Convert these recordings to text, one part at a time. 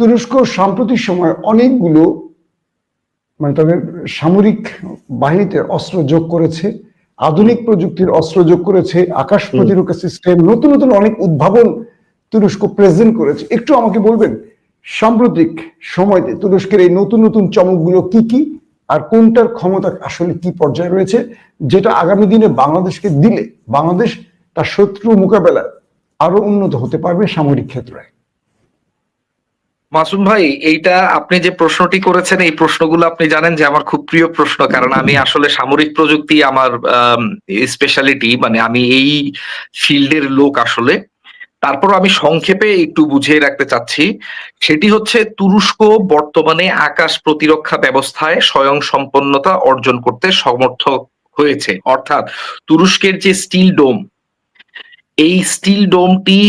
তুরস্ক সাম্প্রতিক সময় অনেকগুলো মানে তাদের সামরিক বাহিনীতে অস্ত্র যোগ করেছে আধুনিক প্রযুক্তির অস্ত্র যোগ করেছে আকাশ প্রতিরক্ষা সিস্টেম নতুন নতুন অনেক উদ্ভাবন তুরস্ক প্রেজেন্ট করেছে। একটু আমাকে বলবেন সাম্প্রতিক সময়তে তুরস্কের এই নতুন নতুন চমকগুলো কি কি? আর কোনটার ক্ষমতা আসলে কি পর্যায়ে রয়েছে যেটা আগামী দিনে বাংলাদেশকে দিলে বাংলাদেশ তার শত্রু মোকাবেলায় আরও উন্নত হতে পারবে সামরিক ক্ষেত্রে? মাসুম ভাই, এইটা আপনি যে প্রশ্নটি করেছেন, এই প্রশ্নগুলো আপনি জানেন যে আমার খুব প্রিয় প্রশ্ন, কারণ আমি আসলে সামরিক প্রযুক্তি আমার স্পেশালিটি মানে আমি এই ফিল্ডের লোক আসলে। তারপর আমি সংক্ষেপে একটু বুঝিয়ে রাখতে চাচ্ছি। সেটি হচ্ছে তুরস্ক বর্তমানে আকাশ প্রতিরক্ষা ব্যবস্থায় স্বয়ং সম্পন্নতা অর্জন করতে সমর্থ হয়েছে। অর্থাৎ তুরস্কের যে স্টিল ডোম এই স্টিল ডোমটি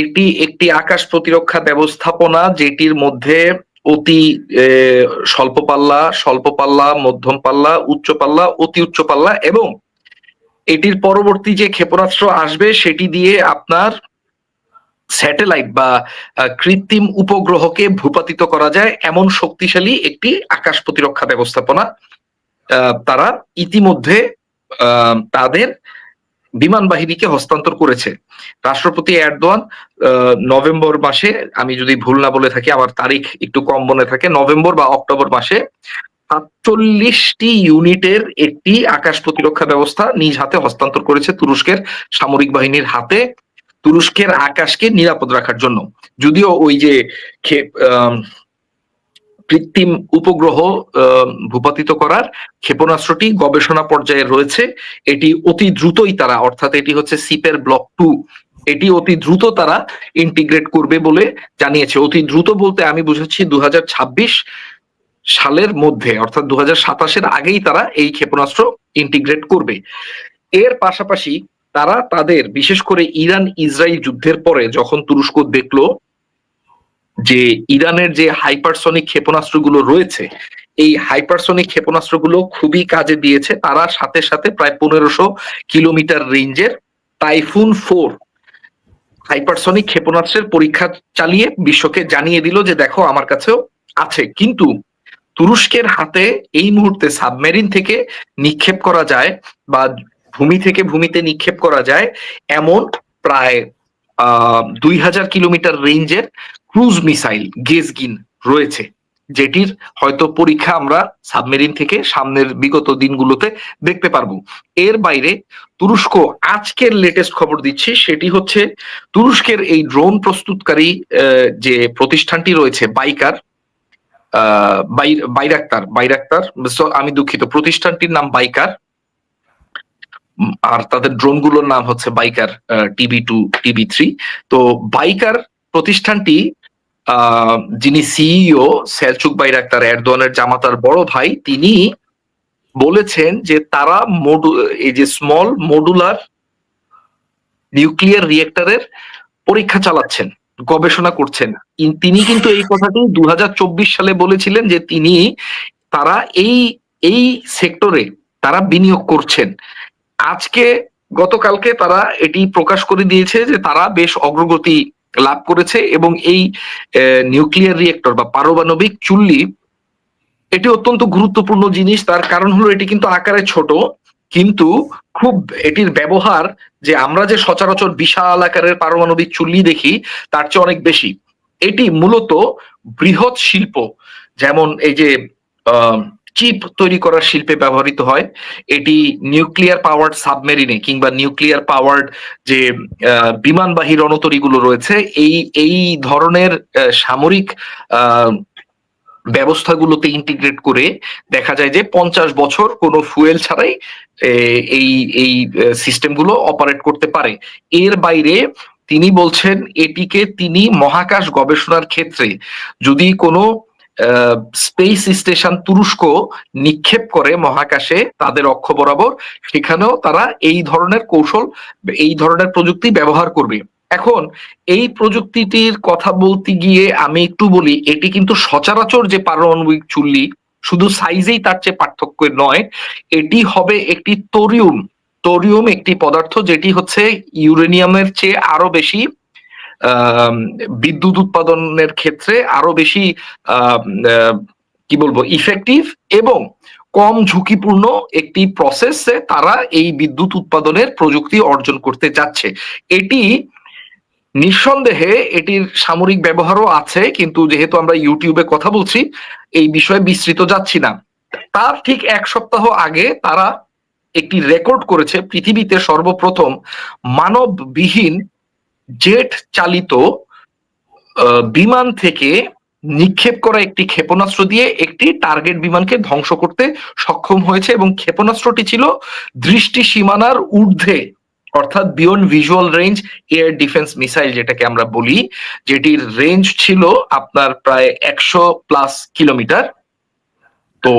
এটি একটি আকাশ প্রতিরক্ষা ব্যবস্থাপনা, যেটির মধ্যে অতি স্বল্প পাল্লা স্বল্প পাল্লা, মধ্যম পাল্লা, উচ্চ পাল্লা, অতি উচ্চ পাল্লা এবং এটির পরবর্তী যে ক্ষেপণাস্ত্র আসবে সেটি দিয়ে আপনার স্যাটেলাইট বা কৃত্রিম উপগ্রহকে ভূপাতিত করা যায় এমন শক্তিশালী একটি আকাশ প্রতিরক্ষা ব্যবস্থাপনা তারা ইতিমধ্যে তাদের বিমান বাহিনীকে হস্তান্তর করেছে। রাষ্ট্রপতি এরদোয়ান নভেম্বর মাসে, আমি যদি ভুল না বলে থাকি, আমার তারিখ একটু কম মনে থাকে, নভেম্বর বা অক্টোবর মাসে সাতচল্লিশটি ইউনিটের একটি আকাশ প্রতিরক্ষা ব্যবস্থা নিজ হাতে হস্তান্তর করেছে তুরস্কের সামরিক বাহিনীর হাতে, তুরস্কের আকাশকে নিরাপদ রাখার জন্য। যদিও ওই যে কৃত্রিম উপগ্রহ ভূপাতিত করার ক্ষেপণাস্ত্রটি গবেষণা পর্যায়ে রয়েছে। এটি অতি দ্রুতই তারা, অর্থাৎ এটি হচ্ছে সিপের ব্লক টু, এটি অতি দ্রুত তারা ইন্টিগ্রেট করবে বলে জানিয়েছে। অতি দ্রুত বলতে আমি বুঝাচ্ছি দু হাজার ছাব্বিশ সালের মধ্যে, অর্থাৎ দু সাতাশের আগেই তারা এই ক্ষেপণাস্ত্র ইন্টিগ্রেট করবে। এর পাশাপাশি তারা তাদের, বিশেষ করে ইরান ইসরায়েল যুদ্ধের পরে যখন তুরস্ক দেখল যে ইরানের যে হাইপারসনিক ক্ষেপণাস্ত্রগুলো রয়েছে, এই হাইপারসনিক ক্ষেপণাস্ত্রগুলো খুবই কাজে দিয়েছে। তারা সাথে সাথে প্রায় পনেরোশো কিলোমিটার রেঞ্জের টাইফুন ফোর হাইপারসনিক ক্ষেপণাস্ত্রের পরীক্ষা চালিয়ে বিশ্বকে জানিয়ে দিল যে, দেখো, আমার কাছেও আছে। কিন্তু তুরস্কের হাতে এই মুহূর্তে সাবমেরিন থেকে নিক্ষেপ করা যায় বা ভূমি থেকে ভূমিতে নিক্ষেপ করা যায় এমন প্রায়, আহ, দুই হাজার কিলোমিটার রেঞ্জের ক্রুজ মিসাইল গেজগিন রয়েছে, যেটির হয়তো পরীক্ষা আমরা সাবমেরিন থেকে সামনের বিগত দিনগুলোতে দেখতে পারব। এর বাইরে তুরস্ক আজকের লেটেস্ট খবর দিচ্ছি, সেটি হচ্ছে তুরস্কের এই ড্রোন প্রস্তুতকারী যে প্রতিষ্ঠানটি রয়েছে, বাইকার বাইরাক্তার বাইরাক্তার আমি দুঃখিত, প্রতিষ্ঠানটির নাম বাইকার আর তাদের ড্রোনগুলোর নাম হচ্ছে Baykar TV two, TV three. তো বাইকার প্রতিষ্ঠানটি যিনি সিইও সেলচুক বাইরাক্তার এরদোয়ানের জামাতার বড় ভাই, তিনি বলেছেন যে তারা মডু, এই যে স্মল মডুলার নিউক্লিয়ার রিয়েক্টরের পরীক্ষা চালাচ্ছেন, গবেষণা করছেন। তিনি কিন্তু এই কথাটি দু হাজার চব্বিশ সালে বলেছিলেন যে তিনি তারা এই এই সেক্টরে তারা বিনিয়োগ করছেন। আজকে গতকালকে তারা এটি প্রকাশ করে দিয়েছে যে তারা বেশ অগ্রগতি লাভ করেছে এবং এই নিউক্লিয়ার রিয়েক্টর বা পারমাণবিক চুল্লি, এটি অত্যন্ত গুরুত্বপূর্ণ জিনিস। তার কারণ হলো এটি কিন্তু আকারে ছোট, কিন্তু খুব এটির ব্যবহার যে আমরা যে সচরাচর বিশাল আকারের পারমাণবিক চুল্লি দেখি, তার চেয়ে অনেক বেশি। এটি মূলত বৃহৎ শিল্প, যেমন এই যে চিপ তৈরি করার শিল্পে ব্যবহৃত হয়। এটি নিউক্লিয়ার পাওয়ার্ড সাবমেরিনে কিংবা নিউক্লিয়ার পাওয়ার্ড যে বিমানবাহী রণতরীগুলো রয়েছে, এই এই ধরনের সামরিক ব্যবস্থাগুলোতে ইন্টিগ্রেট করে দেখা যায় যে পঞ্চাশ বছর কোনো ফুয়েল ছাড়াই এই এই সিস্টেমগুলো অপারেট করতে পারে। এর বাইরে তিনি বলছেন এটিকে তিনি মহাকাশ গবেষণার ক্ষেত্রে যদি কোনো স্পেস স্টেশন তুরস্ক নিক্ষেপ করে মহাকাশে তাদের অক্ষ বরাবর। সেখানেও তারা এই ধরনের কৌশল, এই ধরনের প্রযুক্তি ব্যবহার করবে। এখন এই প্রযুক্তিটির কথা বলতে গিয়ে আমি একটু বলি, এটি কিন্তু সচরাচর যে পারমাণবিক চুল্লি, শুধু সাইজেই তার চেয়ে পার্থক্য নয়, এটি হবে একটি তোরিউম তোরিউম একটি পদার্থ যেটি হচ্ছে ইউরেনিয়ামের চেয়ে আরও বেশি বিদ্যুৎ উৎপাদনের ক্ষেত্রে আরও বেশি কি বলব ইফেক্টিভ এবং কম ঝুঁকিপূর্ণ একটি প্রসেসে তারা এই বিদ্যুৎ উৎপাদনের প্রযুক্তি অর্জন করতে যাচ্ছে এটি নিঃসন্দেহে এটির সামরিক ব্যবহারও আছে, কিন্তু যেহেতু আমরা ইউটিউবে কথা বলছি, এই বিষয়ে বিস্তৃত যাচ্ছি না। তার ঠিক এক সপ্তাহ আগে তারা একটি রেকর্ড করেছে, পৃথিবীতে সর্বপ্রথম মানববিহীন জেট চালিত বিমান থেকে নিক্ষেপ করা একটি ক্ষেপণাস্ত্র দিয়ে একটি টার্গেট বিমানকে ধ্বংস করতে সক্ষম হয়েছে এবং ক্ষেপণাস্ত্রটি ছিল দৃষ্টি সীমানার ঊর্ধ্বে, অর্থাৎ beyond visual range air defence missile যেটাকে আমরা বলি, যেটির রেঞ্জ ছিল আপনার প্রায় একশো প্লাস কিলোমিটার তো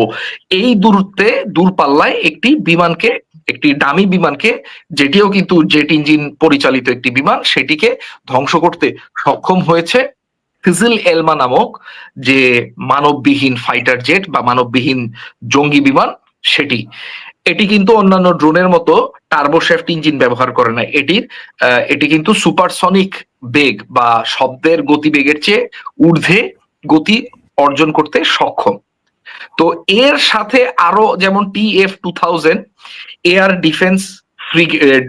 এই দূরত্বে, দূরপাল্লায় একটি বিমানকে একটি দামি বিমানকে, যেটিও কিন্তু জেট ইঞ্জিন পরিচালিত একটি বিমান, সেটিকে ধ্বংস করতে সক্ষম হয়েছে ফিজিল এলমা নামক যে মানববিহীন ফাইটার জেট বা মানববিহীন জঙ্গি বিমান, সেটি। এটি কিন্তু অন্যান্য ড্রোনের মতো টার্বোশ্যাফট ইঞ্জিন ব্যবহার করে না। এটির এটি কিন্তু সুপারসনিক বেগ বা শব্দের গতিবেগের চেয়ে ঊর্ধ্বে গতি অর্জন করতে সক্ষম। তো এর সাথে আরও যেমন T F two thousand air defence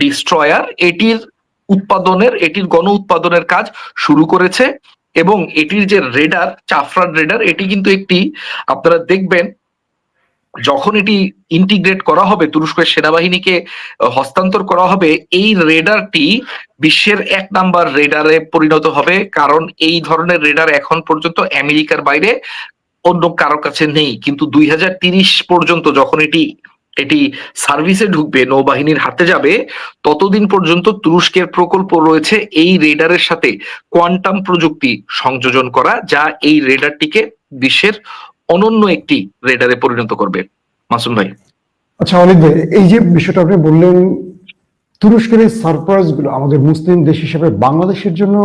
destroyer এটির উৎপাদনের, এটির গণ উৎপাদনের কাজ শুরু করেছে এবং এটির যে রেডার চাফরান রেডার এটি কিন্তু একটি, আপনারা দেখবেন, যখন এটি ইন্টিগ্রেট করা হবে তুরস্কের সেনাবাহিনীকে হস্তান্তর করা হবে, এই রেডারটি বিশ্বের এক নাম্বার রেডারে পরিণত হবে। কারণ এই ধরনের রেডার এখন পর্যন্ত আমেরিকার বাইরে অন্য কারোর কাছে নেই। কিন্তু দুই পর্যন্ত যখন এটি এটি সার্ভিসে ঢুকবে, নৌবাহিনীর হাতে যাবে, ততদিন পর্যন্ত তুরস্কের প্রকল্প রয়েছে এই রেডারের সাথে কোয়ান্টাম প্রযুক্তি সংযোজন করা, যা এই রেডারটিকে বিশ্বের অনন্য একটি রেডারে পরিণত করবে। মাসুম ভাই। আচ্ছা অনেক ভাই এই যে বিষয়টা আপনি বললেন, তুরস্কের এই সারপ্রাইজগুলো আমাদের মুসলিম দেশ হিসেবে বাংলাদেশের জন্য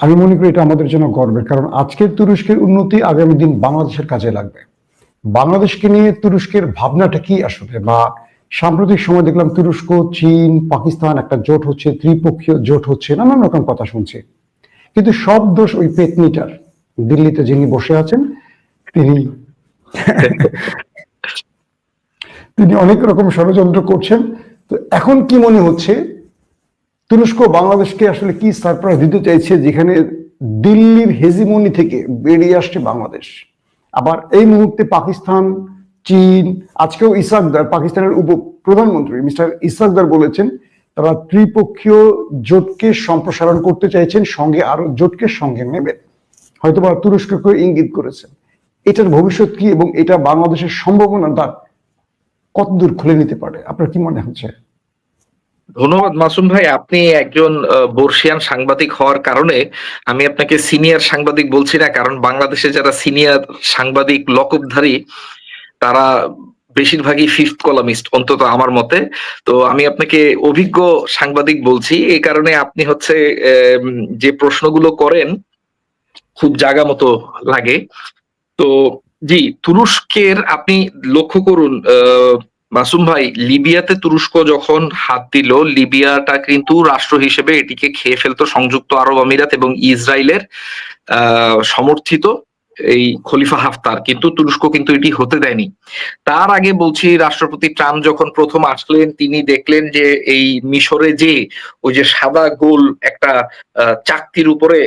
আমি মনে করি এটা আমাদের জন্য গর্বের কারণ আজকের তুরস্কের উন্নতি আগামী দিন বাংলাদেশের কাজে লাগবে। বাংলাদেশকে নিয়ে তুরস্কের ভাবনাটা কি আসলে? বা সাম্প্রতিক সময় দেখলাম তুরস্ক চীন পাকিস্তান একটা জোট হচ্ছে ত্রিপক্ষীয় জোট হচ্ছে নানান রকম কথা শুনছি। কিন্তু সব দোষ ওই পেতনিটার। দিল্লিতে যিনি বসে আছেন তিনি তিনি অনেক রকম ষড়যন্ত্র করছেন। তো এখন কি মনে হচ্ছে? তুরস্ক বাংলাদেশকে আসলে কি সারপ্রাইজ দিতে চাইছে, যেখানে দিল্লির হেজিমনি থেকে বেরিয়ে আসছে বাংলাদেশ। আবার এই মুহূর্তে পাকিস্তান, চীন, আজকেও ইসাকদার, পাকিস্তানের উপ প্রধানমন্ত্রী মিস্টার ইসাকদার বলেছেন, তারা ত্রিপক্ষীয় জোটকে সম্প্রসারণ করতে চাইছেন, সঙ্গে আরও জোটকে সঙ্গে নেবেন হয়তোবা তুরস্ককে ইঙ্গিত করেছেন। এটার ভবিষ্যৎ কি এবং এটা বাংলাদেশের সম্ভাবনা দ্বার কতদূর খুলে নিতে পারে? আপনার কি মনে হচ্ছে? ধন্যবাদ মাসুম ভাই। আপনি একজন বর্ষিয়ান সাংবাদিক হওয়ার কারণে আমি আপনাকে সিনিয়র সাংবাদিক বলছি না কারণ বাংলাদেশে যারা সিনিয়র সাংবাদিক লকবধারী তারা বেশিরভাগই ফিফথ কলামিস্ট অন্তত আমার মতে। তো আমি আপনাকে অভিজ্ঞ সাংবাদিক বলছি এই কারণে আপনি হচ্ছে যে প্রশ্নগুলো করেন খুব জায়গা মতো লাগে। তো জি তুরস্কের আপনি লক্ষ্য করুন আহ, মাসুম ভাই, লিবিয়াতে তুরস্ক যখন হাত দিল, লিবিয়াটা কিন্তু রাষ্ট্র হিসেবে এটিকে খেয়ে ফেলতো সংযুক্ত আরব আমিরাত এবং ইসরায়েলের সমর্থিত। এই খলিফা হাফতার, কিন্তু তুরস্ক কিন্তু এটি হতে দেয়নি। তার আগে বলছি, রাষ্ট্রপতি ট্রাম্প যখন প্রথম আসলেন, তিনি দেখলেন যে এই মিশরে যে ওই যে সাদা গোল একটা চাকতির উপরে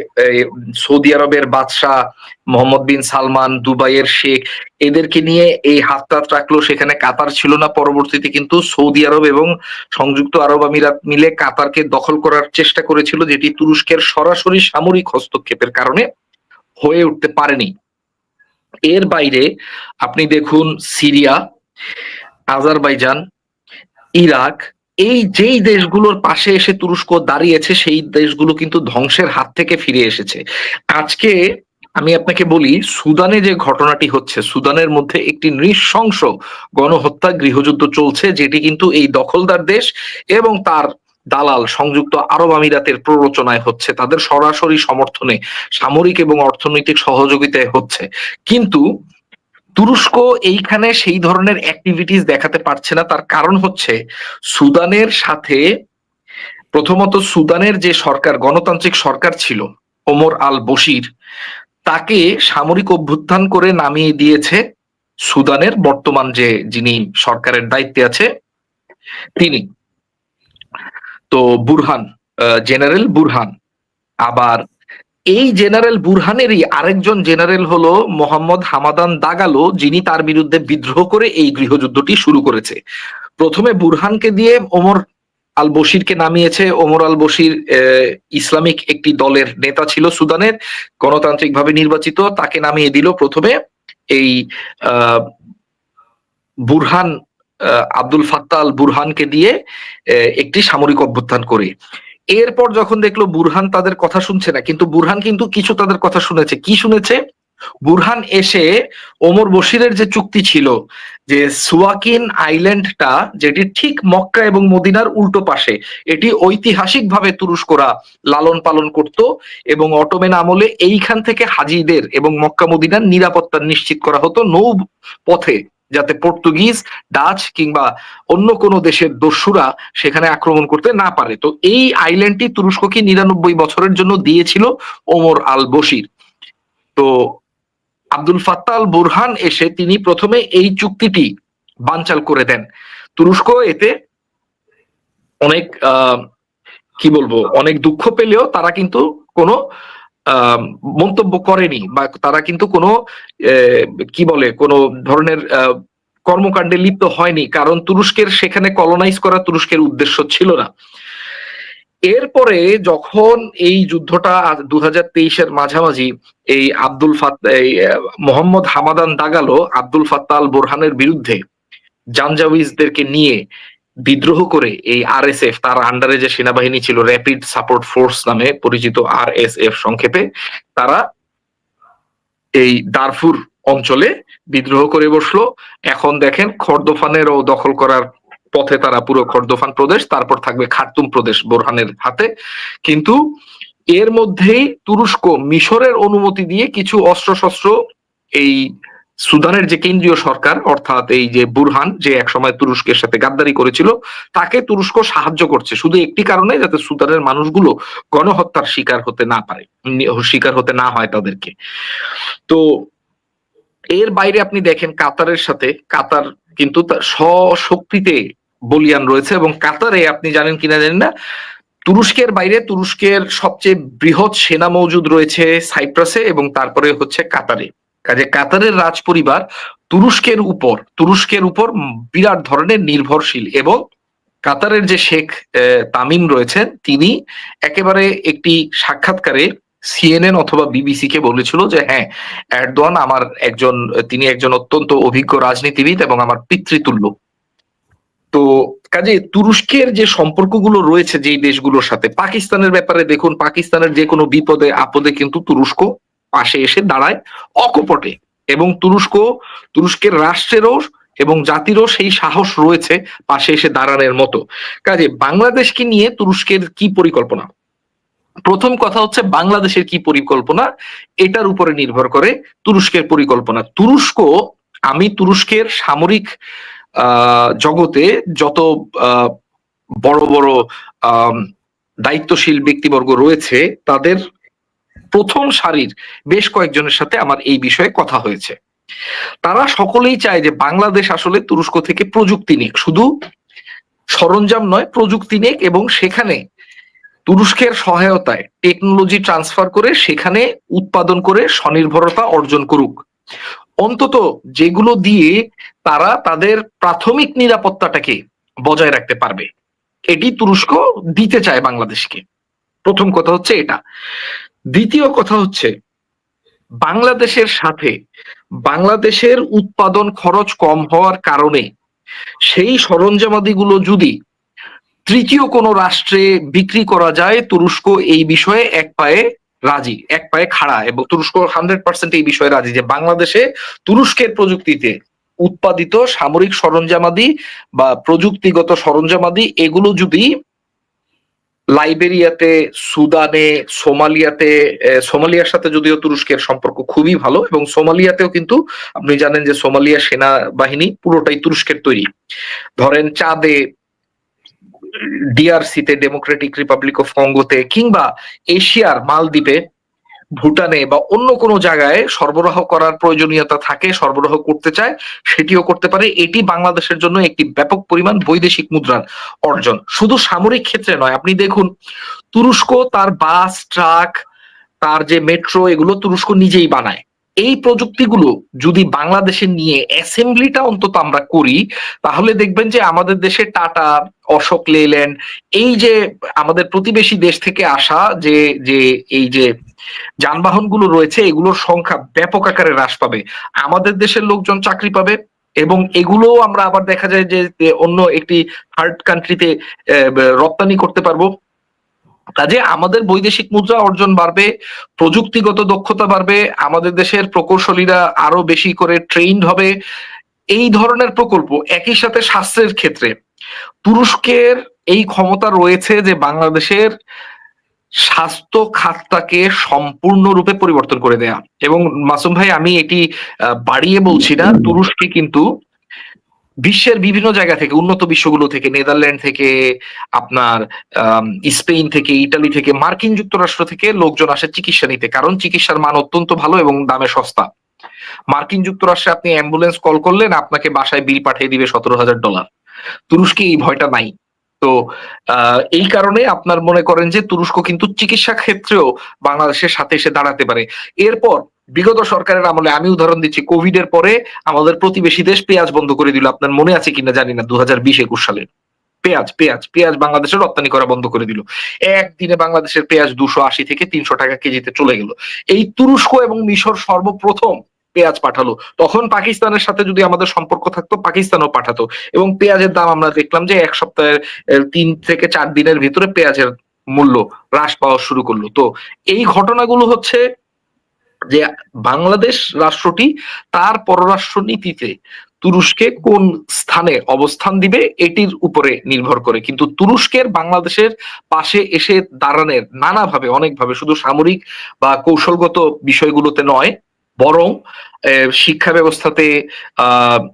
সৌদি আরবের বাদশাহ মোহাম্মদ বিন সালমান, দুবাইয়ের শেখ, এদেরকে নিয়ে এই হাতটাত রাখল সেখানে কাতার ছিল না। পরবর্তীতে কিন্তু সৌদি আরব এবং সংযুক্ত আরব আমিরাত মিলে কাতারকে দখল করার চেষ্টা করেছিল, যেটি তুরস্কের সরাসরি সামরিক হস্তক্ষেপের কারণে। হয়ে উঠতে পারেনি। এর বাইরে আপনি দেখুন সিরিয়া, আজারবাইজান, ইরাক, এই যেই দেশগুলোর পাশে এসে তুরস্ক দাঁড়িয়েছে, সেই দেশগুলো কিন্তু ধ্বংসের হাত থেকে ফিরে এসেছে। আজকে আমি আপনাকে বলি, সুদানে যে ঘটনাটি হচ্ছে, সুদানের মধ্যে একটি নৃশংস গণহত্যা গৃহযুদ্ধ চলছে, যেটি কিন্তু এই দখলদার দেশ এবং তার দালাল সংযুক্ত আরব আমিরাতের প্ররোচনায় হচ্ছে। তাদের সরাসরি সমর্থনে সামরিক এবং অর্থনৈতিক সহযোগিতায় হচ্ছে। কিন্তু তুরস্ক এইখানে সেই ধরনের অ্যাক্টিভিটিস দেখাতে পারছে না। তার কারণ হচ্ছে সুদানের সাথে প্রথমত সুদানের যে সরকার, গণতান্ত্রিক সরকার ছিল, ওমর আল বশির, তাকে সামরিক অভ্যুত্থান করে নামিয়ে দিয়েছে সুদানের বর্তমান যে যিনি সরকারের দায়িত্বে আছে, তিনি। তো বুরহান জেনারেল বুরহান। আবার এই জেনারেল বুরহানেরই আরেকজন জেনারেল হলো মোহাম্মদ হামাদান দাগালো, যিনি তার বিরুদ্ধে বিদ্রোহ করে এই গৃহযুদ্ধটি শুরু করেছে। প্রথমে বুরহানকে দিয়ে ওমর আল বশিরকে নামিয়েছে। ওমর আল বশির ইসলামিক একটি দলের নেতা ছিল সুদানের, গণতান্ত্রিকভাবে নির্বাচিত। তাকে নামিয়ে দিল প্রথমে এই বুরহান আব্দুল ফাত্তা আল বুরহানকে দিয়ে একটি সামরিক অভ্যুত্থান করে। এরপর যখন দেখল বুরহান তাদের কথা শুনছে না, কিন্তু বুরহান কিন্তু কিছু তাদের কথা শুনেছে। কি শুনেছে? বুরহান এসে ওমর বশিরের যে চুক্তি ছিল, যে সুয়াকিন আইল্যান্ডটা, যেটি ঠিক মক্কা এবং মদিনার উল্টো পাশে, এটি ঐতিহাসিকভাবে তুরস্করা লালন পালন করত এবং অটোমেন আমলে এইখান থেকে হাজিদের এবং মক্কা মদিনার নিরাপত্তা নিশ্চিত করা হতো নৌ পথে। যাতে পর্তুগিজ, ডাচ কিংবা অন্য কোনো দেশের দস্যুরা সেখানে আক্রমণ করতে না পারে। তো এই আইল্যান্ডটি তুরস্ককে নিরানব্বই বছরের জন্য দিয়েছিল ওমর আল বশির। তো আব্দুল ফাত্তা আল বুরহান এসে তিনি প্রথমে এই চুক্তিটি বানচাল করে দেন। তুরস্ক এতে অনেক কি বলব, অনেক দুঃখ পেলেও তারা কিন্তু কোনো মন্তব্য করেনি বা তারা কিন্তু কোনো কি বলে, কোনো ধরনের কর্মকাণ্ডে লিপ্ত হয়নি। কারণ তুরস্কের সেখানে কলোনাইজ করা তুরস্কের উদ্দেশ্য ছিল না। এরপরে যখন এই যুদ্ধটা দু হাজার তেইশের মাঝামাঝি, এই আব্দুল ফাত, এই মোহাম্মদ হামাদান দাগালো আব্দুল ফাত্তা আল বোরহানের বিরুদ্ধে জানজাউইজদেরকে নিয়ে বিদ্রোহ করে এই আরএসএফ তার আন্ডারে যে সেনাবাহিনী ছিল র্যাপিড সাপোর্ট ফোর্স নামে পরিচিত আরএসএফ সংক্ষেপে, তারা এই দারফুর অঞ্চলে বিদ্রোহ করে বসল। এখন দেখেন খর্দফানেরও দখল করার পথে তারা পুরো খর্দফান প্রদেশ, তারপর থাকবে খার্তুম প্রদেশ বোরহানের হাতে। কিন্তু এর মধ্যেই তুরস্ক মিশরের অনুমতি দিয়ে কিছু অস্ত্রশস্ত্র এই সুদানের যে কেন্দ্রীয় সরকার, অর্থাৎ এই যে বুরহান, যে একসময় তুরস্কের সাথে গাদ্দারি করেছিল, তাকে তুরস্ক সাহায্য করছে। শুধু একটি কারণে, যাতে সুদানের মানুষগুলো গণহত্যার শিকার হতে না পারে শিকার হতে না হয় তাদেরকে। তো এর বাইরে আপনি দেখেন কাতারের সাথে, কাতার কিন্তু স্বশক্তিতে বলিয়ান রয়েছে এবং কাতারে আপনি জানেন কিনা জানেন না, তুরস্কের বাইরে তুরস্কের সবচেয়ে বৃহৎ সেনা মজুদ রয়েছে সাইপ্রাসে এবং তারপরে হচ্ছে কাতারে। কাজে কাতারের রাজ পরিবার তুরস্কের উপর তুরস্কের উপর বিরাট ধরনের নির্ভরশীল এবং কাতারের যে শেখ তামিম রয়েছেন, তিনি একেবারে একটি সাক্ষাৎকারে সিএনএন অথবা বিবিসি কে বলেছিল যে হ্যাঁ এরদোয়ান আমার একজন, তিনি একজন অত্যন্ত অভিজ্ঞ রাজনীতিবিদ এবং আমার পিতৃতুল্য। তো কাজে তুরস্কের যে সম্পর্কগুলো রয়েছে যেই দেশগুলোর সাথে, পাকিস্তানের ব্যাপারে দেখুন, পাকিস্তানের যে কোনো বিপদে, আপদে কিন্তু তুরস্ক। পাশে এসে দাঁড়ায় অকপটে এবং তুরস্ক, তুরস্কের রাষ্ট্রেরও এবং জাতিরও সেই সাহস রয়েছে পাশে এসে দাঁড়ানোর মতো। কাজে বাংলাদেশকে নিয়ে তুরস্কের কি পরিকল্পনা? প্রথম কথা হচ্ছে বাংলাদেশের কি পরিকল্পনা? এটার উপরে নির্ভর করে তুরস্কের পরিকল্পনা। তুরস্ক, আমি তুরস্কের সামরিক জগতে যত বড় বড় দায়িত্বশীল ব্যক্তিবর্গ রয়েছে, তাদের প্রথম সারির বেশ কয়েকজনের সাথে আমার এই বিষয়ে কথা হয়েছে। তারা সকলেই চায় যে বাংলাদেশ আসলে তুরস্ক থেকে প্রযুক্তি নিক। শুধু সরঞ্জাম নয়, প্রযুক্তি নিক এবং সেখানে তুরস্কের সহায়তায় টেকনোলজি ট্রান্সফার করে সেখানে উৎপাদন করে স্বনির্ভরতা অর্জন করুক। অন্তত যেগুলো দিয়ে তারা তাদের প্রাথমিক নিরাপত্তাটাকে বজায় রাখতে পারবে। এটি তুরস্ক দিতে চায় বাংলাদেশকে। প্রথম কথা হচ্ছে এটা। দ্বিতীয় কথা হচ্ছে, বাংলাদেশের সাথে বাংলাদেশের উৎপাদন খরচ কম হওয়ার কারণে সেই সরঞ্জামাদিগুলো যদি তৃতীয় কোনো রাষ্ট্রে বিক্রি করা যায়, তুরস্ক এই বিষয়ে এক পায়ে রাজি, এক পায়ে খাড়া এবং তুরস্ক হান্ড্রেড পার্সেন্ট এই বিষয়ে রাজি যে বাংলাদেশে তুরস্কের প্রযুক্তিতে উৎপাদিত সামরিক সরঞ্জামাদি বা প্রযুক্তিগত সরঞ্জামাদি, এগুলো যদি লাইবেরিয়াতে, সুদানে, সোমালিয়াতে সোমালিয়ার সাথে যদিও তুরস্কের সম্পর্ক খুবই ভালো এবং সোমালিয়াতেও কিন্তু আপনি জানেন যে সোমালিয়া সেনাবাহিনী পুরোটাই তুরস্কের তৈরি। ধরেন চাঁদে ডিআরসিতে ডেমোক্রেটিক রিপাবলিক অফ কঙ্গোতে কিংবা এশিয়ার মালদ্বীপে ভুটানে বা অন্য কোনো জায়গায় সরবরাহ করার প্রয়োজনীয়তা থাকে, সরবরাহ করতে চায়, সেটিও করতে পারে। এটি বাংলাদেশের জন্য একটি ব্যাপক পরিমাণ বৈদেশিক মুদ্রার অর্জন। শুধু সামরিক ক্ষেত্রে নয়, আপনি দেখুন, তুরস্ক তার বাস, ট্রাক, তার যে মেট্রো, এগুলো তুরস্ক নিজেই বানায়। এই প্রযুক্তিগুলো যদি বাংলাদেশে নিয়ে অ্যাসেম্বলিটা অন্তত আমরা করি, তাহলে দেখবেন যে আমাদের দেশে টাটা, অশোক লেল্যান্ড, এই যে আমাদের প্রতিবেশী দেশ থেকে আসা যে যে এই যে যানবাহনগুলো রয়েছে, এগুলোর সংখ্যা ব্যাপক আকারে হ্রাস পাবে। আমাদের দেশের লোকজন চাকরি পাবে এবং এগুলো আমরা আবার দেখা যায় যে যে অন্য একটি থার্ড কান্ট্রিতে রপ্তানি করতে পারব। কাজে আমাদের বৈদেশিক মুদ্রা অর্জন বাড়বে, প্রযুক্তিগত দক্ষতা বাড়বে, আমাদের দেশের প্রকৌশলীরা আরও বেশি করে ট্রেইনড হবে। এই ধরনের প্রকল্প একই সাথে স্বাস্থ্যের ক্ষেত্রে। তুরস্কের এই ক্ষমতা রয়েছে যে, বাংলাদেশের স্বাস্থ্য খাতটাকে সম্পূর্ণরূপে পরিবর্তন করে দেয়া। এবং মাসুম ভাই, আমি এটি বাড়িয়ে বলছি না, তুরস্কে কিন্তু বিশ্বের বিভিন্ন জায়গা থেকে, উন্নত বিশ্বগুলো থেকে, নেদারল্যান্ড থেকে, আপনার স্পেন থেকে, ইটালি থেকে, মার্কিন যুক্তরাষ্ট্র থেকে লোকজন আসে চিকিৎসা নিতে। কারণ চিকিৎসার মান অত্যন্ত ভালো এবং দামে সস্তা। মার্কিন যুক্তরাষ্ট্রে আপনি অ্যাম্বুলেন্স কল করলেন, আপনাকে বাসায় বিল পাঠিয়ে দিবে সতেরো হাজার ডলার। তুরস্কে এই ভয়টা নাই। তো এই কারণে আপনার মনে করেন যে তুরস্ক কিন্তু চিকিৎসা ক্ষেত্রেও বাংলাদেশের সাথে এসে দাঁড়াতে পারে। এরপর বিগত সরকারের আমলে আমি উদাহরণ দিচ্ছি কোভিড এর পরে আমাদের প্রতিবেশী দেশ পেঁয়াজ বন্ধ করে দিল। আপনার মনে আছে কিনা জানি না দু হাজার বিশ একুশ সালে। পেঁয়াজ পেঁয়াজ পেঁয়াজ বাংলাদেশে রপ্তানি করা বন্ধ করে দিল। একদিনে বাংলাদেশের পেঁয়াজ দুশো আশি থেকে তিনশো টাকা কেজিতে চলে গেল। এই তুরস্ক এবং মিশর সর্বপ্রথম পেঁয়াজ পাঠালো। তখন পাকিস্তানের সাথে যদি আমাদের সম্পর্ক থাকতো, পাকিস্তানও পাঠাতো। এবং পেঁয়াজের দাম আমরা দেখলাম যে এক সপ্তাহের তিন থেকে চার দিনের ভিতরে পেঁয়াজের মূল্য হ্রাস পাওয়া শুরু করল। তো এই ঘটনাগুলো হচ্ছে যে বাংলাদেশ রাষ্ট্রটি তার পররাষ্ট্র নীতিতে তুরস্কে কোন স্থানে অবস্থান দিবে, এটির উপরে নির্ভর করে। কিন্তু তুরস্কের বাংলাদেশের পাশে এসে দাঁড়ানোর নানাভাবে, অনেকভাবে, শুধু সামরিক বা কৌশলগত বিষয়গুলোতে নয় বরং শিক্ষা ব্যবস্থাতে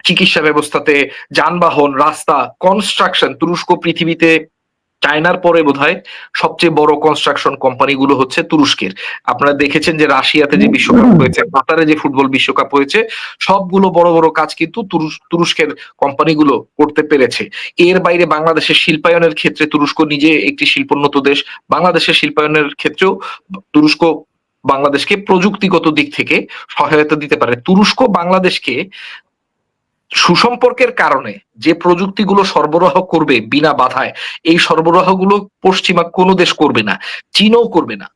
চিকিৎসা ব্যবস্থাতে, যানবাহন, রাস্তা কনস্ট্রাকশন তুরস্ক পৃথিবীতে, চায়নার পরে বোধহয় সবচেয়ে বড় কনস্ট্রাকশন কোম্পানিগুলো হচ্ছে তুরস্কের। আপনারা দেখেছেন যে রাশিয়াতে যে বিশ্বকাপ হয়েছে, কাতারে যে ফুটবল বিশ্বকাপ হয়েছে, সবগুলো বড় বড় কাজ কিন্তু তুরুস- তুরস্কের কোম্পানিগুলো করতে পেরেছে। এর বাইরে বাংলাদেশের শিল্পায়নের ক্ষেত্রে তুরস্ক নিজে একটি শিল্পোন্নত দেশ। বাংলাদেশের শিল্পায়নের ক্ষেত্রেও তুরস্ক বাংলাদেশকে প্রযুক্তিগত দিক থেকে সহায়তা দিতে পারে। তুরস্ক বাংলাদেশকে সুসম্পর্কের কারণে যে প্রযুক্তিগুলো সরবরাহ করবে বিনা বাধায়, এই সরবরাহগুলো পশ্চিমা কোনো দেশ করবে না, চীনও করবে না।